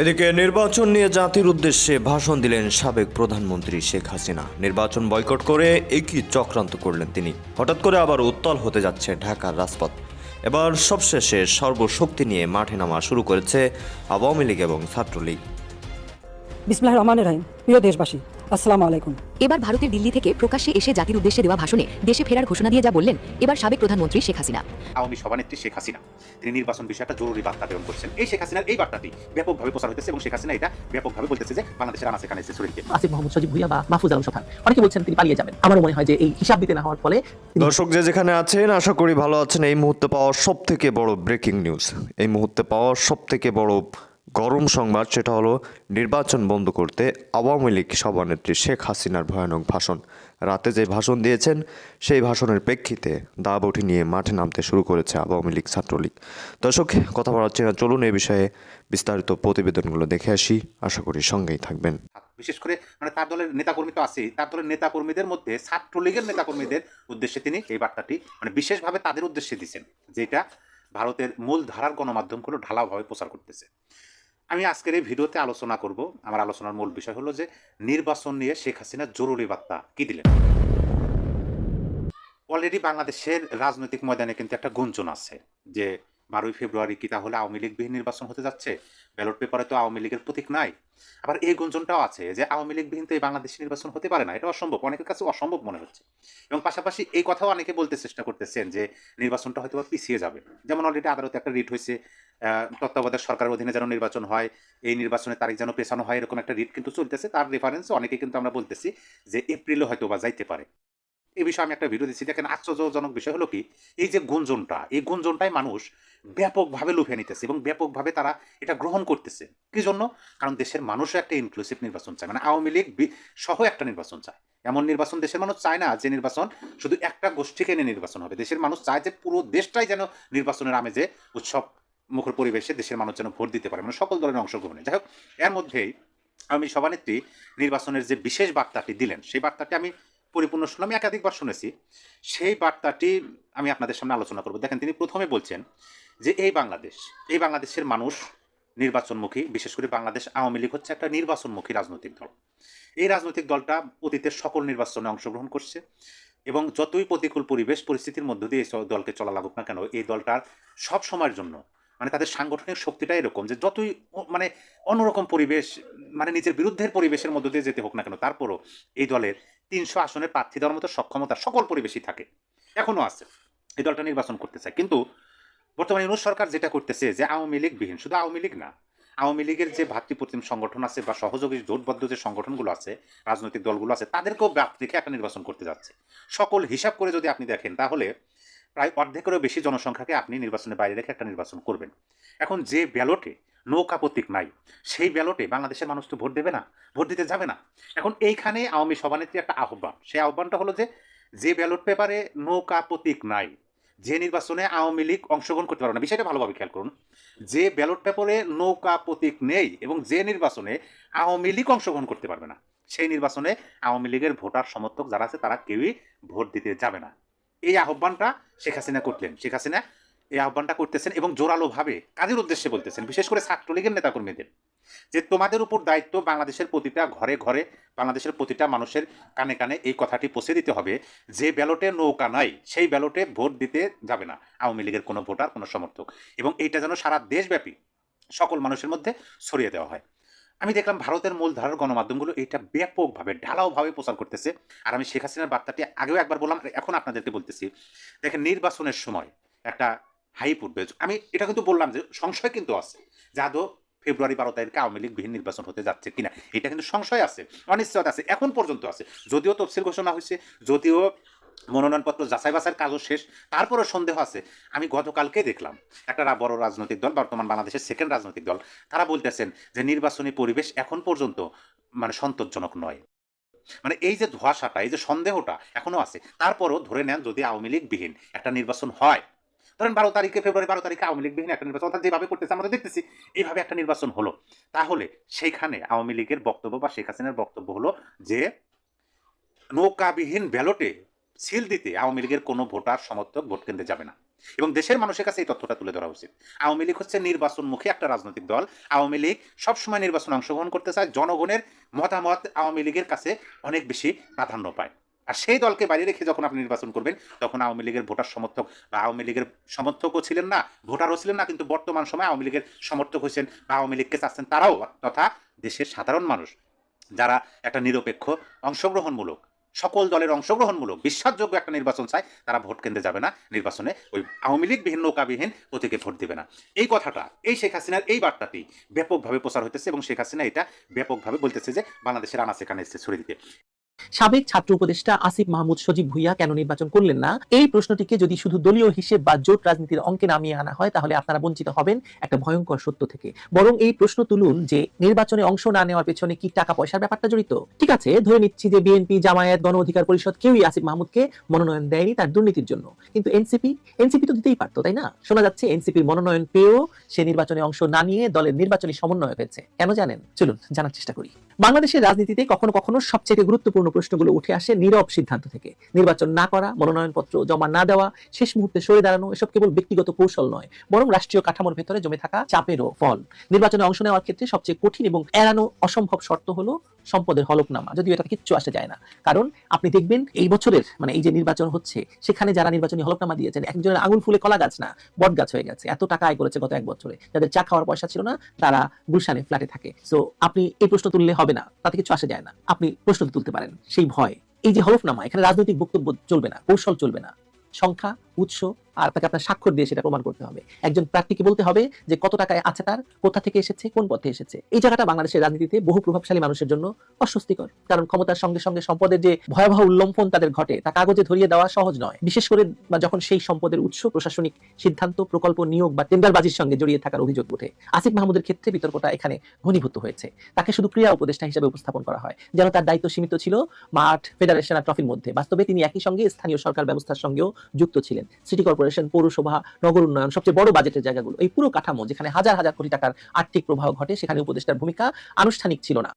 এদিকে নির্বাচন নিয়ে জাতির উদ্দেশ্যে ভাষণ দিলেন সাবেক প্রধানমন্ত্রী শেখ হাসিনা। নির্বাচন বয়কট করে একই চক্রান্ত করলেন তিনি। হঠাৎ করে আবার উত্তাল হতে যাচ্ছে ঢাকার রাজপথ। এবার সবশেষে সর্বশক্তি নিয়ে মাঠে নামা শুরু করেছে আওয়ামী লীগ এবং ছাত্রলীগ। বিসমিল্লাহ রহমান রহিম। প্রিয় দেশবাসী আসসালামু আলাইকুম। এবার ভারতের দিল্লি থেকে প্রকাশ্যে এসে জাতির উদ্দেশ্যে দেওয়া ভাষণে দেশে ফেরার ঘোষণা দিয়ে যা বললেন এবার সাবেক প্রধানমন্ত্রী শেখ হাসিনা। আওয়ামী সভানেত্রী শেখ হাসিনা তিনি নির্বাচন বিষয়ে একটা জরুরি বার্তা প্রেরণ করছেন। এই শেখ হাসিনার এই বার্তাটি ব্যাপকভাবে প্রচার হতেছে এবং শেখ হাসিনা এটা ব্যাপকভাবে বলতেছে যে বাংলাদেশের আনাচে কানাচে ছড়িয়ে দিতে আসিফ মোহাম্মদ সজিব ভুইয়া বা মাহফুজ আলম সোহান অনেকে বলছেন তিনি পালিয়ে যাবেন। আমারও মনে হয় যে এই হিসাব দিতে না হওয়ার ফলে দর্শক যে যেখানে আছেন আশা করি ভালো আছেন। এই মুহূর্তে পাওয়া সব থেকে বড় ব্রেকিং নিউজ এই মুহূর্তে পাওয়া সব থেকে বড় গরম সংবাদ, সেটা হলো নির্বাচন বন্ধ করতে আওয়ামী লীগ সভানেত্রী শেখ হাসিনার ভয়ানক ভাষণ। রাতে যে ভাষণ দিয়েছেন, সেই ভাষণের প্রেক্ষিতে দা বঠি নিয়ে মাঠে নামতে শুরু করেছে আওয়ামী লীগ ছাত্রলীগ। দর্শক, কথা বলা হচ্ছে না চলুন এই বিষয়ে বিস্তারিত প্রতিবেদনগুলো দেখে আসি। আশা করি সঙ্গেই থাকবেন। বিশেষ করে মানে তার দলের নেতাকর্মী তো আছেই। তার দলের নেতাকর্মীদের মধ্যে, ছাত্রলীগের নেতাকর্মীদের উদ্দেশ্যে তিনি এই বার্তাটি মানে বিশেষভাবে তাদের উদ্দেশ্যে দিচ্ছেন, যেটা ভারতের মূল ধারার গণমাধ্যমগুলো ঢালাওভাবে প্রচার করতেছে। আমি আজকের এই ভিডিওতে আলোচনা করব। আমার আলোচনার মূল বিষয় হলো যে, নির্বাচন নিয়ে শেখ হাসিনা জরুরি বার্তা কি দিলেন? অলরেডি বাংলাদেশের রাজনৈতিক ময়দানে কিন্তু একটা গুঞ্জন আছে যে বারোই ফেব্রুয়ারি কি তাহলে আওয়ামী লীগবিহীন নির্বাচন হতে যাচ্ছে? ব্যালট পেপারে তো আওয়ামী লীগের প্রতীক নাই। আবার এই গুঞ্জনটাও আছে যে আওয়ামী লীগবিহীন তো এই বাংলাদেশে নির্বাচন হতে পারে না, এটা অসম্ভব, অনেকের কাছে অসম্ভব মনে হচ্ছে। এবং পাশাপাশি এই কথাও অনেকে বলতে চেষ্টা করতেছেন যে নির্বাচনটা হয়তো পিছিয়ে যাবে। যেমন অলরেডি আদালতে একটা রিট হয়েছে তত্ত্বাবধায়ক সরকারের অধীনে যেন নির্বাচন হয়, এই নির্বাচনের তারিখ যেন পেছানো হয়, এরকম একটা রিট কিন্তু চলতেছে। তার রেফারেন্স অনেকে কিন্তু আমরা বলতেছি যে এপ্রিলে হয়তো বা যাইতে পারে। এই বিষয়ে আমি একটা ভিডিও দিচ্ছি। দেখেন আশ্চর্যজনক বিষয় হলো কি, এই যে গুঞ্জনটা, এই গুঞ্জনটাই মানুষ ব্যাপকভাবে লুফে নিতেছে এবং ব্যাপকভাবে তারা এটা গ্রহণ করতেছে। কি জন্য? কারণ দেশের মানুষও একটা ইনক্লুসিভ নির্বাচন চায়। মানে আওয়ামী লীগ সহ একটা নির্বাচন চায়। এমন নির্বাচন দেশের মানুষ চায় না যে নির্বাচন শুধু একটা গোষ্ঠীকে নিয়ে নির্বাচন হবে। দেশের মানুষ চায় যে পুরো দেশটাই যেন নির্বাচনের আমেজে উৎসব মুখর পরিবেশে দেশের মানুষ যেন ভোট দিতে পারে। মানে সকল দলের অংশগ্রহণে। যাই হোক, এর মধ্যেই আমি সভানেত্রী নির্বাচনের যে বিশেষ বার্তাটি দিলেন, সেই বার্তাটি আমি পরিপূর্ণ শুনলাম, আমি একাধিকবার শুনেছি। সেই বার্তাটি আমি আপনাদের সামনে আলোচনা করব। দেখেন, তিনি প্রথমে বলছেন যে এই বাংলাদেশ, এই বাংলাদেশের মানুষ নির্বাচনমুখী, বিশেষ করে বাংলাদেশ আওয়ামী লীগ হচ্ছে একটা নির্বাচনমুখী রাজনৈতিক দল। এই রাজনৈতিক দলটা অতীতের সকল নির্বাচনে অংশগ্রহণ করছে এবং যতই প্রতিকূল পরিবেশ, পরিস্থিতির মধ্য দিয়ে এই দলকে চলা লাগুক না কেন, এই দলটার সব সময়ের জন্য মানে তাদের সাংগঠনিক শক্তিটা এরকম যে যতই মানে অন্যরকম পরিবেশ মানে নিজের বিরুদ্ধের পরিবেশের মধ্য দিয়ে যেতে হোক না কেন, তারপরও এই দলের তিনশো আসনের প্রার্থী দেওয়ার মতো সক্ষমতা সকল পরিবেশই থাকে এখনও আছে, এই দলটা নির্বাচন করতে চায়। কিন্তু বর্তমানে ইউনুস সরকার যেটা করতেছে যে আওয়ামী লীগ বিহীন শুধু আওয়ামী লীগ না, আওয়ামী লীগের যে ভাতৃপ্রতিম সংগঠন আছে বা সহযোগী জোটবদ্ধ যে সংগঠনগুলো আছে, রাজনৈতিক দলগুলো আছে, তাদেরকেও বাদ রেখে একটা নির্বাচন করতে যাচ্ছে। সকল হিসাব করে যদি আপনি দেখেন, তাহলে প্রায় অর্ধেকেরও বেশি জনসংখ্যাকে আপনি নির্বাচনের বাইরে রেখে একটা নির্বাচন করবেন। এখন যে ব্যালটে নৌকা প্রতীক নাই, সেই ব্যালটে বাংলাদেশের মানুষ তো ভোট দেবে না, ভোট দিতে যাবে না। এখন এইখানে আওয়ামী সভানেত্রী একটা আহ্বান, সেই আহ্বানটা হলো যে যে ব্যালট পেপারে নৌকা প্রতীক নাই, যে নির্বাচনে আওয়ামী লীগ অংশগ্রহণ করতে পারবে না, বিষয়টা ভালোভাবে খেয়াল করুন, যে ব্যালট পেপারে নৌকা প্রতীক নেই এবং যে নির্বাচনে আওয়ামী লীগ অংশগ্রহণ করতে পারবে না, সেই নির্বাচনে আওয়ামী লীগের ভোটার সমর্থক যারা আছে তারা কেউই ভোট দিতে যাবে না। এই আহ্বানটা শেখ হাসিনা করলেন। শেখ হাসিনা এই আহ্বানটা করতেছেন এবং জোরালোভাবে কাজের উদ্দেশ্যে বলতেছেন, বিশেষ করে ছাত্রলীগের নেতাকর্মীদের, যে তোমাদের উপর দায়িত্ব বাংলাদেশের প্রতিটা ঘরে ঘরে, বাংলাদেশের প্রতিটা মানুষের কানে কানে এই কথাটি পৌঁছে দিতে হবে। যে ব্যালটে নৌকা নাই, সেই ব্যালটে ভোট দিতে যাবে না আওয়ামী লীগের কোনো ভোটার, কোনো সমর্থক। এবং এইটা যেন সারা দেশব্যাপী সকল মানুষের মধ্যে ছড়িয়ে দেওয়া হয়। আমি দেখলাম ভারতের মূলধারার গণমাধ্যমগুলো এটা ব্যাপকভাবে, ঢালাওভাবে প্রচার করতেছে। আর আমি শেখ হাসিনার বার্তাটি আগেও একবার বললাম এখন আপনাদেরকে বলতেছি। দেখেন, নির্বাচনের সময় একটা হাইপ উঠবে আমি এটা কিন্তু বললাম যে, সংশয় কিন্তু আছে যাদব ফেব্রুয়ারি বারো তারিখে আওয়ামী লীগ বিহীন নির্বাচন হতে যাচ্ছে কিনা। এটা কিন্তু সংশয় আছে, অনিশ্চয়তা আছে, এখন পর্যন্ত আছে। যদিও তফসিল ঘোষণা হয়েছে, যদিও মনোনয়নপত্র যাচাই বাছাইয়ের কাজও শেষ, তারপরেও সন্দেহ আছে। আমি গতকালকে দেখলাম, একটা বড় রাজনৈতিক দল, বর্তমান বাংলাদেশের সেকেন্ড রাজনৈতিক দল, তারা বলতেছেন যে নির্বাচনী পরিবেশ এখন পর্যন্ত মানে সন্তোষজনক নয়। মানে এই যে ধোয়াশাটা, এই যে সন্দেহটা এখনও আছে, তারপরও ধরে নেন যদি আওয়ামী লীগবিহীন একটা নির্বাচন হয়, ধরেন বারো তারিখে, ফেব্রুয়ারি বারো তারিখে আওয়ামী লীগ বিহীন একটা নির্বাচন, অর্থাৎ যেভাবে করতেছে, আমরা দেখতেছি, এইভাবে একটা নির্বাচন হলো। তাহলে সেইখানে আওয়ামী লীগের বক্তব্য বা শেখ হাসিনার বক্তব্য হলো যে, নৌকাবিহীন ব্যালটে সিল দিতে আওয়ামী লীগের কোনো ভোটার, সমর্থক ভোট কেন্দ্রে যাবে না। এবং দেশের মানুষের কাছে এই তথ্যটা তুলে ধরা উচিত। আওয়ামী লীগ হচ্ছে নির্বাচনমুখী একটা রাজনৈতিক দল। আওয়ামী লীগ সবসময় নির্বাচনে অংশগ্রহণ করতে চায়। জনগণের মতামত আওয়ামী লীগের কাছে অনেক বেশি প্রাধান্য পায়। আর সেই দলকে বাইরে রেখে যখন আপনি নির্বাচন করবেন, তখন আওয়ামী লীগের ভোটার, সমর্থক বা আওয়ামী লীগের সমর্থকও ছিলেন না, ভোটারও ছিলেন না, কিন্তু বর্তমান সময় আওয়ামী লীগের সমর্থক হয়েছেন বা আওয়ামী লীগকে চাচ্ছেন তারাও, তথা দেশের সাধারণ মানুষ, যারা একটা নিরপেক্ষ অংশগ্রহণমূলক সকল দলের অংশগ্রহণমূলক, বিশ্বাসযোগ্য একটা নির্বাচন চায়, তারা ভোট কেন্দ্রে যাবে না নির্বাচনে। ওই আওয়ামী লীগ বিহীন নৌকাবিহীন প্রতীকে ভোট দেবে না। এই কথাটা, এই শেখ হাসিনার এই বার্তাটি ব্যাপকভাবে প্রচার হইতেছে এবং শেখ হাসিনা এটা ব্যাপকভাবে বলতেছে যে বাংলাদেশের আনাচে কানে এসেছে ছড়িয়ে দিতে। সাবেক ছাত্র উপদেষ্টা আসিফ মাহমুদ সজীব ভুইয়া কেন নির্বাচন করলেন না? এই প্রশ্নটিকে যদি শুধু দলীয় হিসেব বা জোট রাজনীতির অঙ্কে নামিয়ে আনা হয়, তাহলে আপনারা বঞ্চিত হবেন একটা ভয়ঙ্কর সত্য থেকে। বরং এই প্রশ্ন তুলুন যে নির্বাচনে অংশ না নেওয়ার পেছনে কি টাকা পয়সার ব্যাপারটা জড়িত? ঠিক আছে, ধরে নিচ্ছি যে বিএনপি, জামায়াত, গণ অধিকার পরিষদ কেউই আসিফ মাহমুদকে মনোনয়ন দেয়নি তার দুর্নীতির জন্য। কিন্তু এনসিপি এনসিপি তো দিতেই পারতো, তাই না? শোনা যাচ্ছে এনসিপির মনোনয়ন পেয়েও সে নির্বাচনে অংশ না নিয়ে দলের নির্বাচনী সমন্বয় হয়েছে। কেন জানেন? চলুন, জানার চেষ্টা করি। বাংলাদেশের রাজনীতিতে কখনো কখনো সবচেয়ে গুরুত্বপূর্ণ প্রশ্নগুলো উঠে আসে নীরব সিদ্ধান্ত থেকে। নির্বাচন না করা, মনোনয়নপত্র জমা না দেওয়া, শেষ মুহূর্তে সরে দাঁড়ানো, এসব কেবল ব্যক্তিগত কৌশল নয়, বরং রাষ্ট্রীয় কাঠামোর ভেতরে জমে থাকা চাপেরও ফল। নির্বাচনে অংশ নেওয়ার ক্ষেত্রে সবচেয়ে কঠিন এবং এড়ানো অসম্ভব শর্ত হলো সম্পদের হলফনামা, যদিও এটা কিচ্ছু আসে যায় না। কারণ আপনি দেখবেন এই বছরের মানে এই যে নির্বাচন হচ্ছে, সেখানে যারা নির্বাচনী হলফনামা দিয়েছেন, একজনের আঙুল ফুলে কলা গাছ না, বট গাছ হয়ে গেছে, এত টাকা আয় করেছে গত এক বছরে। যাদের চা খাওয়ার পয়সা ছিল না, তারা গুলশানে ফ্ল্যাটে থাকে। তো আপনি এই প্রশ্ন তুললে হবে না, তাতে কিছু আসা যায় না। আপনি প্রশ্ন তুলতে পারেন, সেই ভয়। এই যে হলফনামা, এখানে রাজনৈতিক বক্তব্য চলবে না, কৌশল চলবে না। সংখ্যা, উৎস আর তাকে আপনার স্বাক্ষর দিয়ে সেটা প্রমাণ করতে হবে। একজন প্রার্থীকে বলতে হবে যে কত টাকায় আছে তার, কোথা থেকে এসেছে, কোন পথে এসেছে। এই জায়গাটা বাংলাদেশের রাজনীতিতে বহু প্রভাবশালী মানুষের জন্য অস্বস্তিকর। কারণ ক্ষমতার সঙ্গে সঙ্গে সম্পদের যে ভয়াবহ উল্লম্ফন তাদের ঘটে, তা কাগজে ধরিয়ে দেওয়া সহজ নয়। বিশেষ করে বা যখন সেই সম্পদের উৎস, প্রশাসনিক সিদ্ধান্ত, প্রকল্প, নিয়োগ বা টেন্ডারবাজির সঙ্গে জড়িয়ে থাকার অভিযোগ ওঠে। আসিফ মাহমুদের ক্ষেত্রে বিতর্কটা এখানে ঘনীভূত হয়েছে। তাকে শুধু ক্রিয়া উপদেষ্টা হিসেবে উপস্থাপন করা হয়, যেন তার দায়িত্ব সীমিত ছিল মাঠ, ফেডারেশন আর ট্রফির মধ্যে। বাস্তবে তিনি একই সঙ্গে স্থানীয় সরকার ব্যবস্থার সঙ্গেও যুক্ত ছিলেন। সিটি কর্পোরেশন পৌরসভা, নগর উন্নয়ন সবচেয়ে বড় বাজেটের জায়গাগুলো। এই পুরো কাঠামো যেখানে হাজার হাজার কোটি টাকার আর্থিক প্রবাহ ঘটে, সেখানে উপদেষ্টার ভূমিকা আনুষ্ঠানিক ছিল না।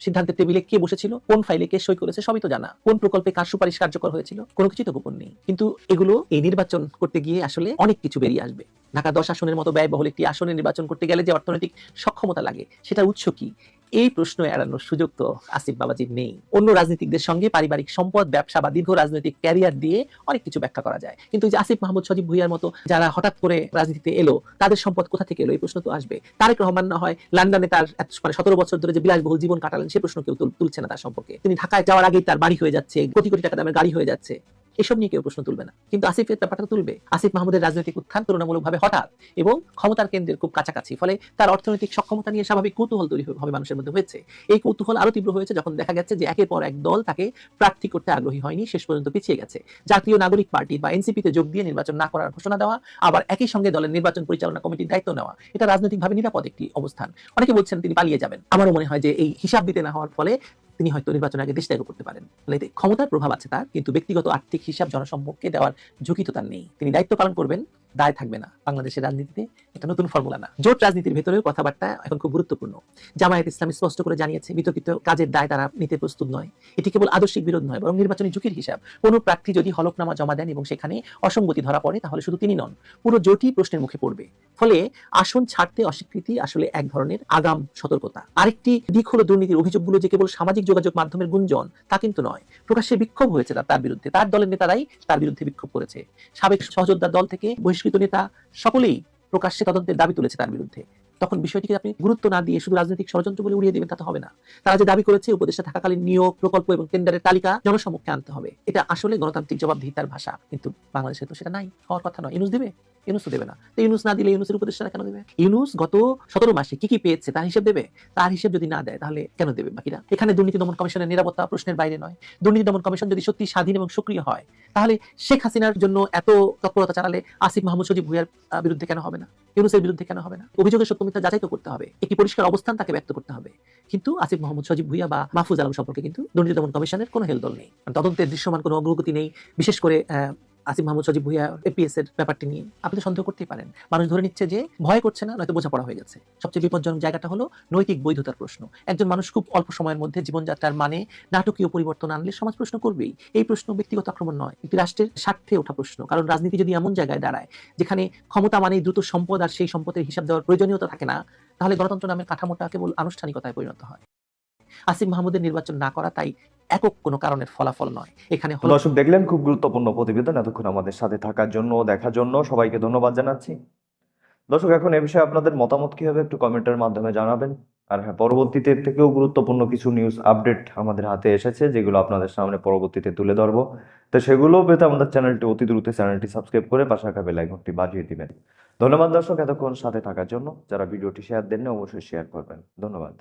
সিদ্ধান্তের টেবিলে কে বসেছিল, কোন ফাইলে কে সই করেছে, সবই তো জানা। কোন প্রকল্পে কার সুপারিশ কার্যকর হয়েছিল, কোনো কিছু তো গোপন নেই। কিন্তু এগুলো এই নির্বাচন করতে গিয়ে আসলে অনেক কিছু বেরিয়ে আসবে। ঢাকা দশ আসনের মতো ব্যয়বহুল একটি আসনে নির্বাচন করতে গেলে যে অর্থনৈতিক সক্ষমতা লাগে, সেটার উৎস কি? এই প্রশ্ন এড়ানোর সুযোগ তো আসিফ বাবাজির নেই। অন্য রাজনীতিকদের সঙ্গে পারিবারিক সম্পদ, ব্যবসা বা দীর্ঘ রাজনৈতিক ক্যারিয়ার দিয়ে অনেক কিছু ব্যাখ্যা করা যায়। কিন্তু যে আসিফ মাহমুদ, সজীব ভুইয়ার মতো যারা হঠাৎ করে রাজনীতিতে এলো, তাদের সম্পদ কোথা থেকে এলো? এই প্রশ্ন তো আসবে। তারেক রহমান না হয় লন্ডনে তার মানে সতেরো বছর ধরে যে বিলাসবহুল জীবন কাটালেন, সে প্রশ্ন কেউ তুল- তুলছে না তার সম্পর্কে। তিনি ঢাকায় যাওয়ার আগেই তার বাড়ি হয়ে যাচ্ছে, কোটি কোটি টাকা দামের গাড়ি হয়ে যাচ্ছে। এসব নিয়ে কেউ প্রশ্ন তুলবে না। কিন্তু আসিফের ব্যাপারটা তুলবে। আসিফ মাহমুদের রাজনৈতিক উত্থান তুলনামূলকভাবে হঠাৎ এবং ক্ষমতার কেন্দ্রের খুব কাছাকাছি। ফলে তার অর্থনৈতিক সক্ষমতা নিয়ে স্বাভাবিক কৌতূহল তৈরি হবে মানুষের মধ্যে হয়েছে। এই কৌতূহল আরও তীব্র হয়েছে যখন দেখা গেছে যে একের পর এক দল তাকে প্রার্থী করতে আগ্রহী হয়নি, শেষ পর্যন্ত পিছিয়ে গেছে। জাতীয় নাগরিক পার্টি বা এনসিপিতে যোগ দিয়ে নির্বাচন না করার ঘোষণা দেওয়া, আবার একই সঙ্গে দলের নির্বাচন পরিচালনা কমিটির দায়িত্ব নেওয়া, এটা রাজনৈতিকভাবে নিরাপদ একটি অবস্থান। অনেকে বলছেন তিনি পালিয়ে যাবেন। আমারও মনে হয় যে এই হিসাব দিতে না হওয়ার ফলে তিনি হয়তো নির্বাচনের আগে দেশ করতে পারেন। ফলে ক্ষমতার প্রভাব আছে তার, কিন্তু ব্যক্তিগত আর্থিক হিসাব জনসম্মুখে দেওয়ার ঝুঁকি তো তার নেই। তিনি দায়িত্ব পালন করবেন দায় থাকবে না। বাংলাদেশের রাজনীতিতে এটা নতুন ফর্মুলা না। জোট রাজনীতির ভেতরেও কথাবার্তা এখন খুব গুরুত্বপূর্ণ। জামায়াত ইসলামী স্পষ্ট করে জানিয়েছে, বিতর্কিত কাজের দায় তারা নিতে প্রস্তুত নয়। এটি কেবল আদর্শিক বিরোধ নয়, বরং নির্বাচনী ঝুঁকির হিসাব। কোনো প্রার্থী যদি হলফনামা জমা দেন এবং সেখানে অসঙ্গতি ধরা পড়ে, তাহলে শুধু তিনি নন, পুরো জোটই প্রশ্নের মুখে পড়বে। ফলে আসন ছাড়তে অস্বীকৃতি আসলে এক ধরনের আগাম সতর্কতা। আরেকটি দিক হলো দুর্নীতির অভিযোগগুলো যে কেবল সামাজিক যোগাযোগ মাধ্যমের গুঞ্জন, তা কিন্তু নয়। প্রকাশ্যে বিক্ষোভ হয়েছে তার বিরুদ্ধে। তার দলের নেতারাই তার বিরুদ্ধে বিক্ষোভ করেছে। সাবেক সহযোদ্ধার দল থেকে বহিষ্কৃত নেতা সকলেই প্রকাশ্যে তদন্তের দাবি তুলেছে তার বিরুদ্ধে। তখন বিষয়টিকে আপনি গুরুত্ব না দিয়ে শুধু রাজনৈতিক ষড়যন্ত্র বলে উড়িয়ে দেবেন, তা তো হবে না। তারা যে দাবি করেছে, উপদেষ্টা থাকাকালীন নিয়োগ, প্রকল্প এবং টেন্ডারের তালিকা জনসম্মুখে আনতে হবে। এটা আসলে গণতান্ত্রিক জবাবদিহিতার ভাষা, কিন্তু বাংলাদেশে তো সেটা নাই, হওয়ার কথা নয়। ইউনুস দিবে? ইউনুস দেবে না। তো ইউনুস না দিলে ইউনুসের উপদেষ্টা কেন দেবে? ইউনুস গত সতেরো মাসে কি কি পেয়েছে, তার হিসেব দেবে? তার হিসেব যদি না দেয়, তাহলে কেন দেবে বাকিরা? এখানে দুর্নীতি দমন কমিশনের নিরাপত্তা প্রশ্নের বাইরে নয়। দুর্নীতি দমন কমিশন যদি সত্যি স্বাধীন এবং সক্রিয় হয়, তাহলে শেখ হাসিনার জন্য এত তৎপরতা চালালে আসিফ মাহমুদ সজিব ভুইয়ার বিরুদ্ধে কেন হবে না? ইউনুসের বিরুদ্ধে কেন হবে না? অভিযোগের সত্য মিথ্যা যাচাই তো করতে হবে। একটি পরিষ্কার অবস্থান তাকে ব্যক্ত করতে হবে। কিন্তু আসিফ মোহাম্মদ সজিব ভুইয়া বা মাহফুজ আলম সম্পর্কে কিন্তু দুর্নীতি দমন কমিশনের কোনো হেলদোল নেই। তদন্তের দৃশ্যমান কোনো অগ্রগতি নেই। বিশেষ করে আসিফ মাহমুদ সজিব ভুইয়া এপিএস এর ব্যাপারটি নিয়ে আপনি তো সন্দেহ করতেই পারেন। মানুষ ধরে নিচ্ছে যে ভয় করছে না, নয়তো বোঝাপড়া হয়ে গেছে। সবচেয়ে বিপজ্জনক জায়গাটা হলো নৈতিক বৈধতার প্রশ্ন। একজন মানুষ খুব অল্প সময়ের মধ্যে জীবনযাত্রার মানে নাটকীয় পরিবর্তন আনলে সমাজ প্রশ্ন করবেই। এই প্রশ্ন ব্যক্তিগত আক্রমণ নয় একটি রাষ্ট্রের স্বার্থে ওঠা প্রশ্ন। কারণ রাজনীতি যদি এমন জায়গায় দাঁড়ায়, যেখানে ক্ষমতা মানে দ্রুত সম্পদ আর সেই সম্পদের হিসাব দেওয়ার প্রয়োজনীয়তা থাকে না, তাহলে গণতন্ত্র নামের কাঠামোটা কেবল আনুষ্ঠানিকতায় পরিণত হয়। আসিফ মাহমুদের নির্বাচন না করা তাই একক কোনো কারণের ফলাফল নয়। এখানে দর্শক দেখলেন খুব গুরুত্বপূর্ণ প্রতিবেদন এতক্ষণ আমাদের সাথে থাকার জন্য, দেখার জন্য। সবাইকে ধন্যবাদ জানাচ্ছি। দর্শক, এখন এ বিষয়ে আপনাদের মতামত কি হবে একটু কমেন্টের মাধ্যমে জানাবেন। আর হ্যাঁ পরবর্তীতে থেকেও গুরুত্বপূর্ণ কিছু নিউজ আপডেট আমাদের হাতে এসেছে, যেগুলো আপনাদের সামনে পরবর্তীতে তুলে ধরবো। তো সেগুলোও পেতে আমাদের চ্যানেলটি অতি দ্রুত চ্যানেলটি সাবস্ক্রাইব করে পাশে রাখা বেল আইকনটি বাজিয়ে দিবেন। ধন্যবাদ দর্শক এতক্ষণ সাথে থাকার জন্য। যারা ভিডিওটি শেয়ার দেন অবশ্যই শেয়ার করবেন। ধন্যবাদ।